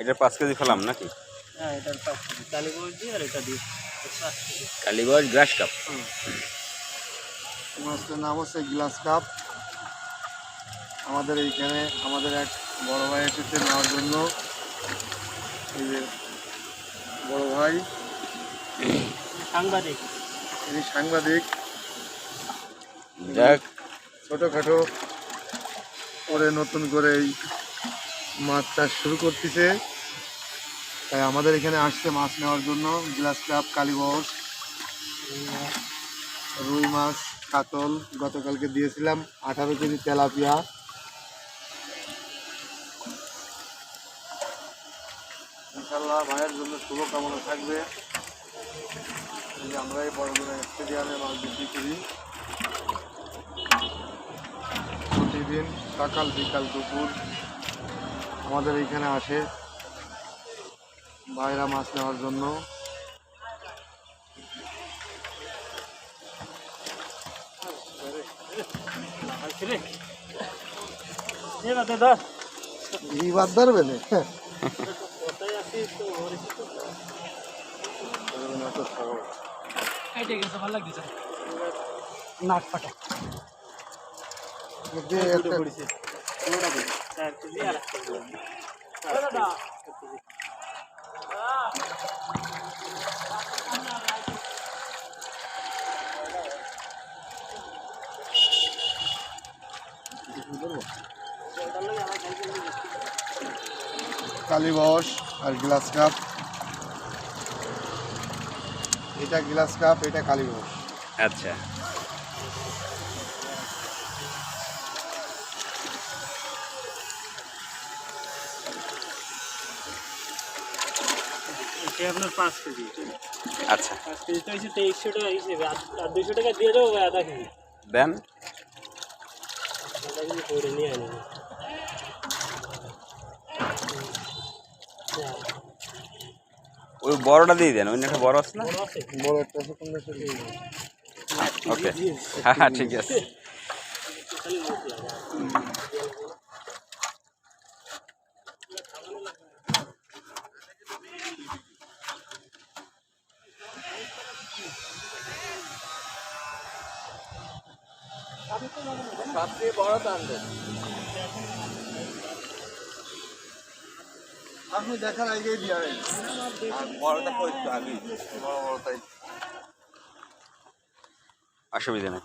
এটা পাঁচ কেজি ফেলাম নাকি? হ্যাঁ এটার পাঁচ কেজি। কালীগঞ্জ দিয়ে আর এটা দিয়ে। Kaliganj grass carp. মাছটার নাম হচ্ছে গ্লাস কাপ। আমাদের এইখানে আমাদের এক বড় ভাই এসেছে নেওয়ার জন্য। এই যে বড় ভাই। সাংবাদিক। ইনি সাংবাদিক। যাক ছোটোখাটো করে নতুন করে এই মাছ চাষ শুরু করতেছে। তাই আমাদের এখানে আসছে মাছ নেওয়ার জন্য। গ্লাস কাপ কালীবস রুই মাছ, কাতল গতকালকে দিয়েছিলাম। আঠারো কেজি তেলাপিয়া। ইনশাল্লাহ ভাইয়ের জন্য শুভকামনা থাকবে। আমরা এই বড়গুলো স্টেডিয়ামে মাছ বিক্রি করি। প্রতিদিন সকাল বিকাল দুপুর আমাদের এইখানে আসে। বাইরা মাছ নেওয়ার জন্য। বাদে ধরবে না। ফাটা। যে একটা দাদা কালীবস আর গ্লাস কাপ। এটা গ্লাস কাপ এটা কালীবস। আচ্ছা। আপনার পাঁচ কেজি। আচ্ছা। পাঁচ কেজিটা হচ্ছে তেইশশো টাকা হিসেবে আর আর দুশো টাকা দিয়ে দেবো আধা কেজি? দেন। আধা কেজি করে নিয়ে আনি। ওই বড়টা দিয়ে দেন ওই একটা বড় আছে না? বড় একটা আছে কোন দেশের? ওকে। হ্যাঁ হ্যাঁ ঠিক আছে। সবচেয়ে বড় তাণ্ডব আপনি দেখার আগেই দিয়ে বড়টা করতে বড় বড়টাই অসুবিধা নেই।